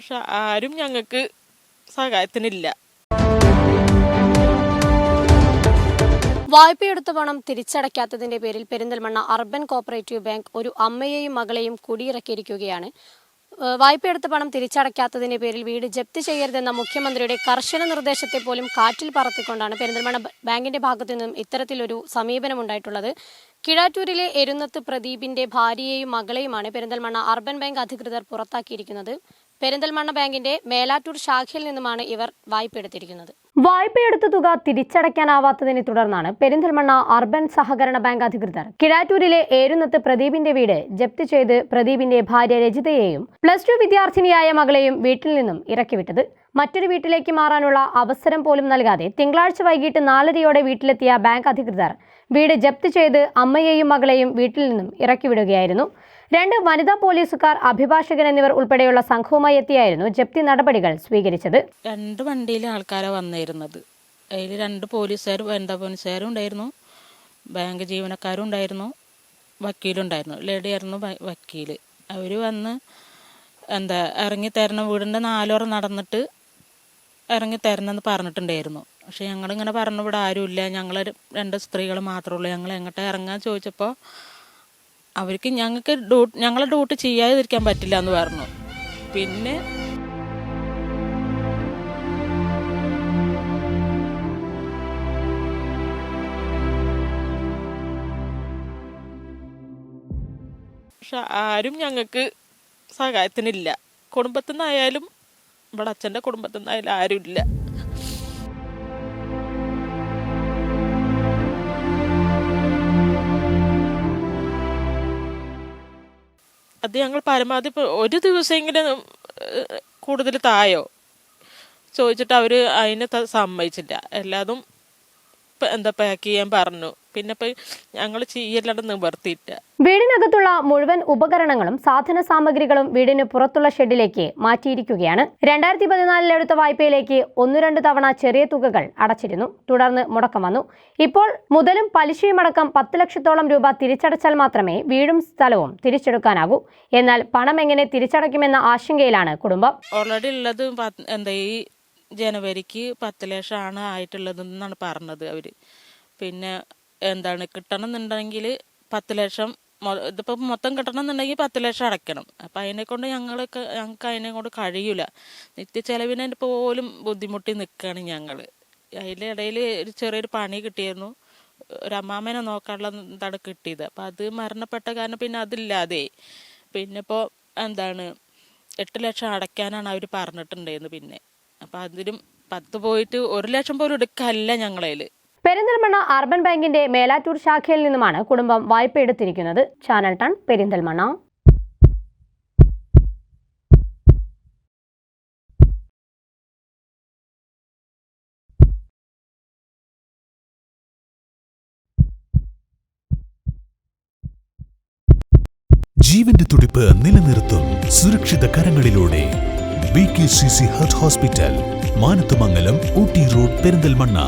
പക്ഷെ ആരും ഞങ്ങൾക്ക് സഹായത്തിനില്ല. വായ്പയെടുത്ത പണം തിരിച്ചടയ്ക്കാത്തതിന്റെ പേരിൽ പെരിന്തൽമണ്ണ അർബൻ കോപ്പറേറ്റീവ് ബാങ്ക് ഒരു അമ്മയെയും മകളെയും കുടിയിറക്കിയിരിക്കുകയാണ്. വായ്പയെടുത്ത പണം തിരിച്ചടയ്ക്കാത്തതിന്റെ പേരിൽ വീട് ജപ്തി ചെയ്യരുതെന്ന മുഖ്യമന്ത്രിയുടെ കർശന നിർദ്ദേശത്തെ പോലും കാറ്റിൽ പറത്തിക്കൊണ്ടാണ് പെരിന്തൽമണ്ണ ബാങ്കിന്റെ ഭാഗത്തു നിന്നും ഇത്തരത്തിലൊരു സമീപനമുണ്ടായിട്ടുള്ളത്. കിഴാറ്റൂരിലെ എരുന്നത്ത് പ്രദീപിന്റെ ഭാര്യയെയും മകളെയുമാണ് പെരിന്തൽമണ്ണ അർബൻ ബാങ്ക് അധികൃതർ പുറത്താക്കിയിരിക്കുന്നത്. പെരിന്തൽമണ്ണ ബാങ്കിന്റെ മേലാറ്റൂർ ശാഖയിൽ നിന്നുമാണ് ഇവർ വായ്പ എടുത്തിരിക്കുന്നത്. വായ്പയെടുത്ത തുക തിരിച്ചടയ്ക്കാനാവാത്തതിനെ തുടർന്നാണ് പെരിന്തൽമണ്ണ അർബൻ സഹകരണ ബാങ്ക് അധികൃതർ കിഴാറ്റൂരിലെ ഏരുന്നത്ത് പ്രദീപിന്റെ വീട് ജപ്തി ചെയ്ത് പ്രദീപിന്റെ ഭാര്യ രജിതയെയും പ്ലസ് ടു വിദ്യാർത്ഥിനിയായ മകളെയും വീട്ടിൽ നിന്നും ഇറക്കിവിട്ടത്. മറ്റൊരു വീട്ടിലേക്ക് മാറാനുള്ള അവസരം പോലും നൽകാതെ തിങ്കളാഴ്ച വൈകിട്ട് നാലരയോടെ വീട്ടിലെത്തിയ ബാങ്ക് അധികൃതർ വീട് ജപ്തി ചെയ്ത് അമ്മയെയും മകളെയും വീട്ടിൽ നിന്നും ഇറക്കിവിടുകയായിരുന്നു. രണ്ട് വനിതാ പോലീസുകാർ അഭിഭാഷകൻ എന്നിവർ ഉൾപ്പെടെയുള്ള സംഘവുമായി എത്തിയായിരുന്നു ജപ്തി നടപടികൾ സ്വീകരിച്ചത്. രണ്ട് വണ്ടിയിൽ ആൾക്കാരെ വന്നിരുന്നത്. അതിൽ രണ്ട് പോലീസുകാർ വനിതാ പോലീസുകാരും ഉണ്ടായിരുന്നു. ബാങ്ക് ജീവനക്കാരും ഉണ്ടായിരുന്നു. വക്കീലുണ്ടായിരുന്നു ലേഡിയായിരുന്നു വക്കീൽ അവർ വന്ന് എന്താ ഇറങ്ങി തരണം വീടിന്റെ നാലോറ നടന്നിട്ട് ഇറങ്ങി തരണമെന്ന് പറഞ്ഞിട്ടുണ്ടായിരുന്നു. പക്ഷെ ഞങ്ങളിങ്ങനെ പറഞ്ഞു ഇവിടെ ആരുമില്ല. ഞങ്ങൾ രണ്ട് സ്ത്രീകൾ മാത്രമേ ഉള്ളൂ. ഞങ്ങൾ എങ്ങോട്ടാണ് ഇറങ്ങാൻ ചോദിച്ചപ്പോൾ അവർക്ക് ഞങ്ങൾക്ക് ഡ്യൂട്ടി ഞങ്ങളെ ഡ്യൂട്ട് ചെയ്യാതിരിക്കാൻ പറ്റില്ല എന്ന് പറഞ്ഞു. പിന്നെ പക്ഷെ ആരും ഞങ്ങൾക്ക് സഹായത്തിനില്ല. കുടുംബത്തിൽ നിന്നായാലും ഇവിടെ അച്ഛന്റെ കുടുംബത്തിൽ നിന്നായാലും ആരുമില്ല. അത് ഞങ്ങൾ പരമാവധി ഒരു ദിവസമെങ്കിലും കൂടുതൽ തായോ? ചോദിച്ചിട്ട് അവർ അതിന് സമ്മതിച്ചില്ല. എല്ലാതും എന്താ പാക്ക് ചെയ്യാൻ പറഞ്ഞു. പിന്നെ ഇപ്പം ഞങ്ങൾ ചെയ്യല്ലാണ്ട് നിവർത്തിയില്ല വീടിനകത്തുള്ള മുഴുവൻ ഉപകരണങ്ങളും സാധന സാമഗ്രികളും വീടിന് പുറത്തുള്ള ഷെഡിലേക്ക് മാറ്റിയിരിക്കുകയാണ്. രണ്ടായിരത്തി പതിനാലിൽ എടുത്ത വായ്പയിലേക്ക് ഒന്നു രണ്ട് തവണ ചെറിയ തുകകൾ അടച്ചിരുന്നു. തുടർന്ന് മുടക്കം വന്നു. ഇപ്പോൾ മുതലും പലിശയുമടക്കം പത്ത് ലക്ഷത്തോളം രൂപ തിരിച്ചടച്ചാൽ മാത്രമേ വീടും സ്ഥലവും തിരിച്ചെടുക്കാനാകൂ. എന്നാൽ പണം എങ്ങനെ തിരിച്ചടയ്ക്കുമെന്ന ആശങ്കയിലാണ് കുടുംബം. ഓൾറെഡി ഉള്ളത് എന്താ ഈ ജനുവരിക്ക് പത്ത് ലക്ഷമാണ് ആയിട്ടുള്ളതെന്നാണ് പറഞ്ഞത് അവർ പിന്നെ എന്താണ് കിട്ടണം എന്നുണ്ടെങ്കിൽ പത്ത് ലക്ഷം ഇതിപ്പോൾ മൊത്തം കിട്ടണം എന്നുണ്ടെങ്കിൽ പത്ത് ലക്ഷം അടയ്ക്കണം. അപ്പം അതിനെ കൊണ്ട് ഞങ്ങൾക്ക് ഞങ്ങൾക്ക് അതിനെ കൊണ്ട് കഴിയൂല. നിത്യ ചെലവിന് പോലും ബുദ്ധിമുട്ടി നിൽക്കുകയാണ് ഞങ്ങൾ അതിന്റെ ഇടയിൽ ഒരു ചെറിയൊരു പണി കിട്ടിയിരുന്നു. ഒരു അമ്മാമേനെ നോക്കാനുള്ള എന്താണ് കിട്ടിയത്. അപ്പം അത് മരണപ്പെട്ട കാരണം പിന്നെ അതില്ലാതെ. പിന്നെ ഇപ്പോൾ എന്താണ് എട്ട് ലക്ഷം അടയ്ക്കാനാണ് അവർ പറഞ്ഞിട്ടുണ്ടായിരുന്നു പിന്നെ. അപ്പം അതിലും പത്ത് പോയിട്ട് ഒരു ലക്ഷം പോലും എടുക്കല്ല ഞങ്ങളതിൽ പെരിന്തൽമണ്ണ അർബൻ ബാങ്കിന്റെ മേലാറ്റൂർ ശാഖയിൽ നിന്നുമാണ് കുടുംബം വായ്പ എടുത്തിരിക്കുന്നത്. ചാനൽ ടൺ പെരിന്തൽമണ്ണ. ജീവന്റെ തുടിപ്പ് നിലനിർത്തും സുരക്ഷിത കരങ്ങളിലൂടെ. B K C C heart hospital Manathumangalam Ooty road Perinthalmanna